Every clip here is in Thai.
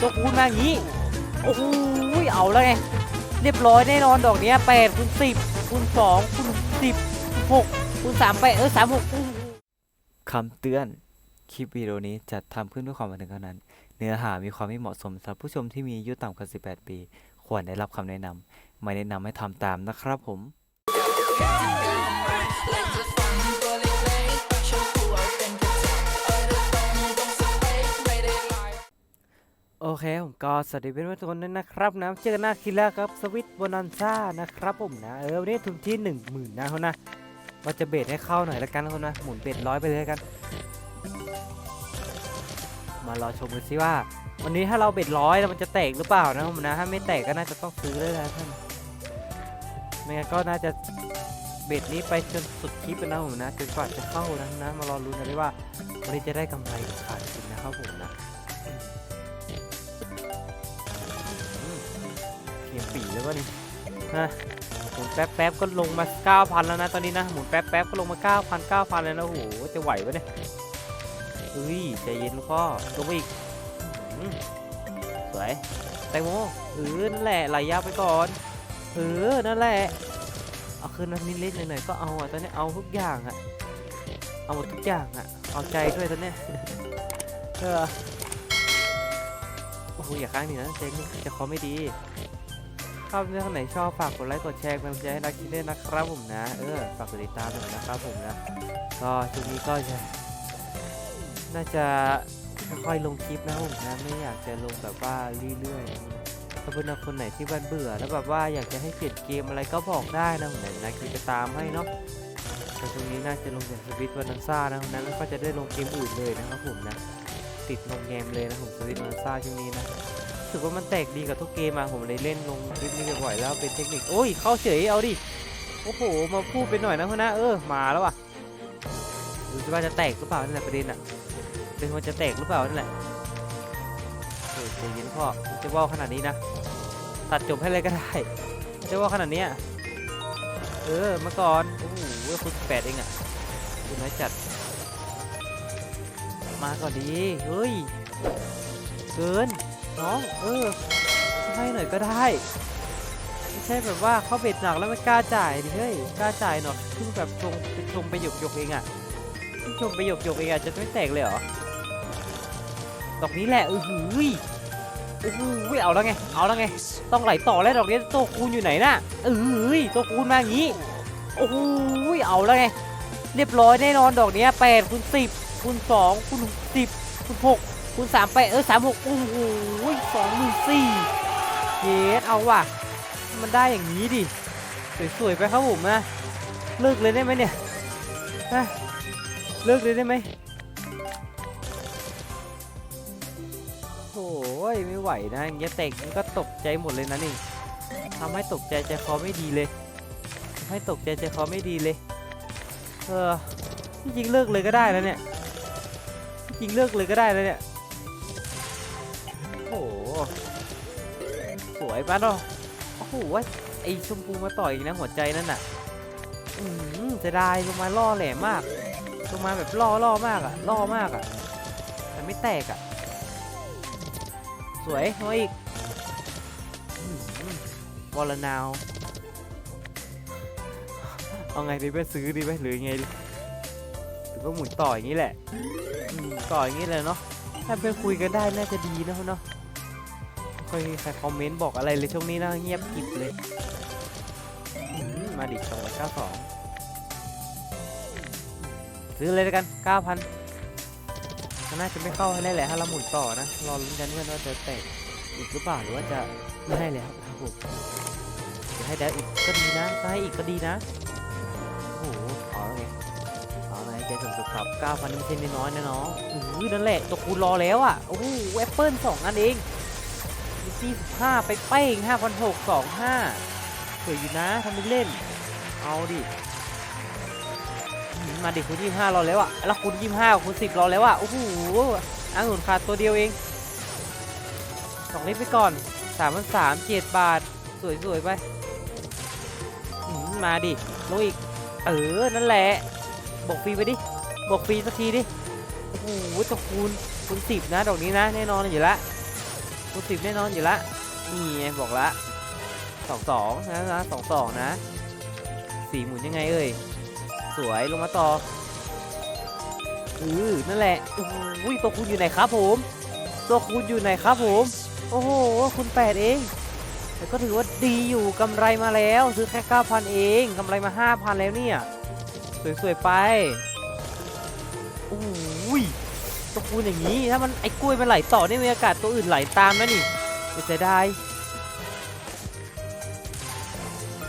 ตัวคูณมาอย่างนี้ โอ้โหเอาแล้วไง เรียบร้อยแน่นอนดอกเนี้ยแปดคูณสิบคูณสองคูณสิบคูณหกคูณสามไปเออสามหกคำเตือน คลิปวิดีโอนี้จัดทำขึ้นด้วยความบันเทิงเท่านั้น เนื้อหามีความไม่เหมาะสมสำหรับผู้ชมที่มีอายุต่ำกว่า 18 ปี ควรได้รับคำแนะนำไม่แนะนำให้ทำตามนะครับผม เคผมก็สวัสดีเพื่อนๆทุกคนด้วยนะครับนะเจอกันหน้าคลิปแล้วครับสวิตโบนันซ่านะครับผมนะเออวันนี้ทุนที่หนึ่งหมื่นนะคนนะเราจะเบสให้เข้าหน่อยละกันนะคนนะหมุนเบสร้อยไปเลยกัน มารอชมกันสิว่า วันนี้ถ้าเราเบ็ดร้อยแล้วมันจะแตกหรือเปล่านะผมนะถ้าไม่แตกก็น่าจะต้องซื้อเลยนะท่านไม่งั้นก็น่าจะเบ็ดนี้ไปจนสุดคลิปนะผมนะจนกว่าจะเข้านะนะมารอลุ้นกันเลยว่าวันนี้จะได้กำไรหรือขาดทุนนะครับผมนะ ปีแล้วก็นี่ฮะหมุนแป๊บแป๊บก็ลงมา 9,000 แล้วนะตอนนี้นะ หมุนแป๊บแป๊บก็ลงมา 9,000 9,000แล้วนะโอ้โห จะไหวปะเนี่ยเฮ้ยใจเย็นลูกพ่อลงไปอีกสวยแตงโมเออนั่นแหละไหลยาวไปก่อนเออนั่นแหละเอาคืนมานิดเล็กหน่อยๆก็เอาอะตอนนี้เอาทุกอย่างอะเอาหมดทุกอย่างอะเอาใจด้วยตอนนี้เออโอ้โหอย่าค้างดินะเจ๊งจะคอไม่ดี ถ้าเพื่อนคนไหนชอบฝากกดไลค์กดแชร์เป็นกำลังใจให้นักคิดด้วยนะครับผมนะ เออฝากกดติดตามด้วยนะครับผมนะ ก็ช่วงนี้ก็จะ น่าจะค่อยๆลงคลิปนะผมนะไม่อยากจะลงแบบว่าเรื่อยๆถ้าเพื่อนๆคนไหนที่บ้านเบื่อ แล้วแบบว่าอยากจะให้เปลี่ยนเกมอะไรก็บอกได้นะผมนะนะคือจะตามให้เนาะแต่ตรงนี้น่าจะลงแต่สวิตวันนันซ่านะผมนะแล้วก็จะได้ลงเกมอื่นเลยนะครับผมนะ ติดลงเกมเลยนะผมสวิตวันนันซ่าช่วงนี้นะ สึกว่ามันแตกดีกับทุกเกมมาผมเลยเล่นลงคลิปนี้บ่อยๆแล้วเป็นเทคนิคโอ้ยเข้าเฉยเอาดิโอ้โหมาพูดไปหน่อยนะเพื่อนนะเออมาแล้วว่ะดูสิว่าจะแตกหรือเปล่านั่นแหละประเด็นอะเป็นมันจะแตกหรือเปล่านั่นแหละเฮ้ยใจเย็นพ่อจะว่าขนาดนี้นะตัดจบให้เลยก็ได้จะว่าขนาดนี้เออมาก่อนโอ้โหคุณแปดเองอะคุณน้อยจัด มาก่อนดีเฮ้ยเกิน น้อง เออให้หน่อยก็ได้ ไม่ใช่แบบว่าเขาเบ็ดหนักแล้วไม่กล้าจ่ายดิเฮ้ย กล้าจ่ายหน่อยเพิ่งแบบชงชงไปหยกหยกเองอะผู้ชมไปหยกหยกเองอะจะไม่แตกเลยเหรอ ดอกนี้แหละเออหือโอ้โหเอาแล้วไง เอาแล้วไง ต้องไหลต่อแล้วดอกนี้โตคูณอยู่ไหนน่ะเออหือตัวคูณมาอย่างนี้ โอ้โหเอาแล้วไง เรียบร้อยแน่นอนดอกนี้แปดคูณสิบคูณสองคูณสิบคูณหก คูณสามไปเออสามหกโอ้โหสองหมื่นสี่เยสเอาว่ะ มันได้อย่างนี้ดิ สวยๆไปครับผมนะเลิกเลยได้ไหมเนี่ยฮะเลิกเลยได้ไหมโอ้ยไม่ไหวนะอย่างเงี้ยเตกมันก็ตกใจหมดเลยนะนี่ทำให้ตกใจใจคอไม่ดีเลยทำให้ตกใจใจคอไม่ดีเลย เออจริงเลิกเลยก็ได้แล้วเนี่ยจริงเลิกเลยก็ได้แล้วเนี่ย สวยปะเนาะโอ้โหไอชมพูมาต่อยอีกนะหัวใจนั่นน่ะ อืมจะได้ลงมาล่อแหลมมากลงมาแบบล่อล่อมากอะล่อมากอะแต่ไม่แตกอะสวยน้อยอีกอืมวอลนาวเอาไงดีไปซื้อดีไหมหรือไงดีหรือว่าหมุนต่ออย่างนี้แหละต่ออย่างนี้เลยเนาะถ้าเพื่อนคุยกันได้น่าจะดีนะเนาะ ค่อยมีใครคอมเมนต์บอกอะไรเลยช่วงนี้นะเงียบกิบเลย มาดิสองร้อยเก้าสองซื้อเลยแล้วกัน9,000มันน่าจะไม่เข้าให้ได้แหละถ้าเราหมุนต่อนะ รอลุ้นกันเพื่อนว่าจะแตกอีกหรือเปล่าหรือว่าจะไม่ให้แล้วครับผมจะให้ได้อีกก็ดีนะถ้าให้อีกก็ดีนะ โอ้โหเอาแล้วไงเอาไงใจสมสุขครับ9,000นี่ไม่ใช่น้อยนะน้องอุ้ยนั่นแหละตัวคูณรอแล้วอะ โอ้โหแอปเปิลสองอันเอง มีซี่ห้าไปเป้งห้าพันหกสองห้าสวยอยู่นะทำเป็นเล่น เอาดิ มาดิคูณยี่ห้ารอแล้วอะแล้วคูณยี่ห้าคูณสิบรอแล้วอะโอ้โหอังุ่นขาดตัวเดียวเองสองเลิตรไปก่อนสามพันสามเจ็ดบาท สวยๆไปมมาดิลงอีก เออ นั่นแหละ บอกฟรีไปดิ บอกฟรีสักทีดิ โอ้โหตัวคูณคูณสิบนะ ดอกนี้นะ แน่นอนอยู่ละ คูณสิบแน่นอนอยู่ละนี่ไงบอกละสองสองนะนะสองสองนะสี่หมุนยังไงเอ่ยสวยลงมาต่อเออนั่นแหละโอ้ยตัวคูณอยู่ไหนครับผม ตัวคูณอยู่ไหนครับผม โอ้โหคุณแปดเองแต่ก็ถือว่าดีอยู่กำไรมาแล้ว ซื้อแค่9,000เองกำไรมา5,000แล้วเนี่ย สวยๆไปโอ้ย ตัวคูณอย่างนี้ ถ้ามันไอ้กล้วยมันไหลต่อนี่ยมีโอกาสตัวอื่นไหลตามนะนี่ไม่เสียดาย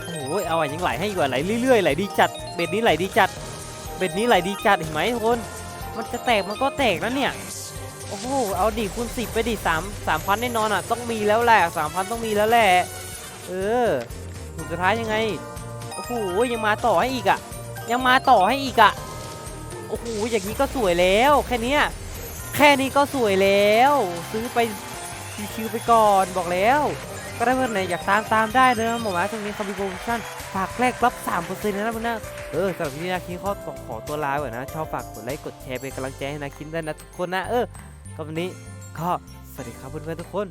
โอ้ยเอาอะยังไหลให้อีกว่าไหลเรื่อยๆไหลดีจัดเบ็ดนี้ไหลดีจัดเบ็ดนี้ไหลดีจัดเห็นไหมทุกคนมันจะแตกมันก็แตกนะเนี่ยโอ้โหเอาดิคูณสิบไปดิสามสามพันแน่นอนอะต้องมีแล้วแหละสามพันต้องมีแล้วแหละเออผลสุดท้ายยังไงโอ้โหยังมาต่อให้อีกอะยังมาต่อให้อีกอะโอ้โหอย่างนี้ก็สวยแล้วแค่นี้ แค่นี้ก็สวยแล้ว ซื้อไปชิวๆไปก่อนบอกแล้วก็ได้เพื่อนไหนอยากตามตามได้เลยนะหมอมาตรงนี้คอมบิโปรโมชั่นฝากแรกรับ 3%นะเพื่อนนะเออสำหรับที่นาคินข้อขอตัวลาก่อนนะ ชอบฝากกดไลค์กดแชร์เป็นกำลังใจให้นาคินด้วยนะทุกคนนะ เออก็วันนี้ก็สวัสดีครับเพื่อนๆทุกคน